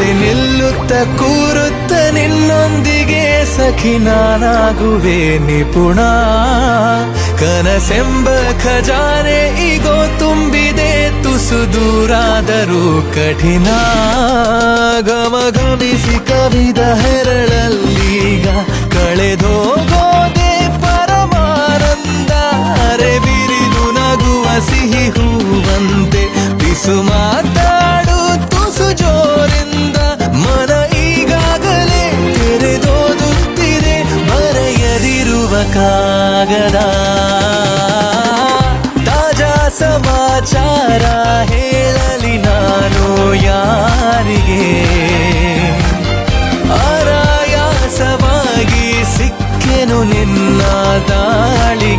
ಮತ್ತೆ ನಿಲ್ಲುತ್ತ ಕೂರುತ್ತ ನಿನ್ನೊಂದಿಗೆ ಸಖಿ ನಾನಾಗುವೆ ನಿಪುಣ. ಕನಸೆಂಬ ಖಜಾನೆ ಈಗೋ ತುಂಬಿದೆ ತುಸು ದೂರಾದರೂ ಕಠಿಣ. ಗಮ ಗಮಿಸಿ ಕವಿದ ಹೆರಳಲ್ಲೀಗ ಕಳೆದೋಗೋದೆ ಪರಮಾನಂದ. ಅರೆ ಬಿರಿದು ನಗುವ ಸಿಹಿ ಹೂವಂತೆ ಬಿಸು ಕಾಗದ ತಾಜಾ ಸಮಾಚಾರ ಹೇಳಲಿ ನಾನು ಯಾರಿಗೆ? ಆರಾಯಾಸವಾಗಿ ಸಿಕ್ಕೆನು ನಿನ್ನ ದಾರಿ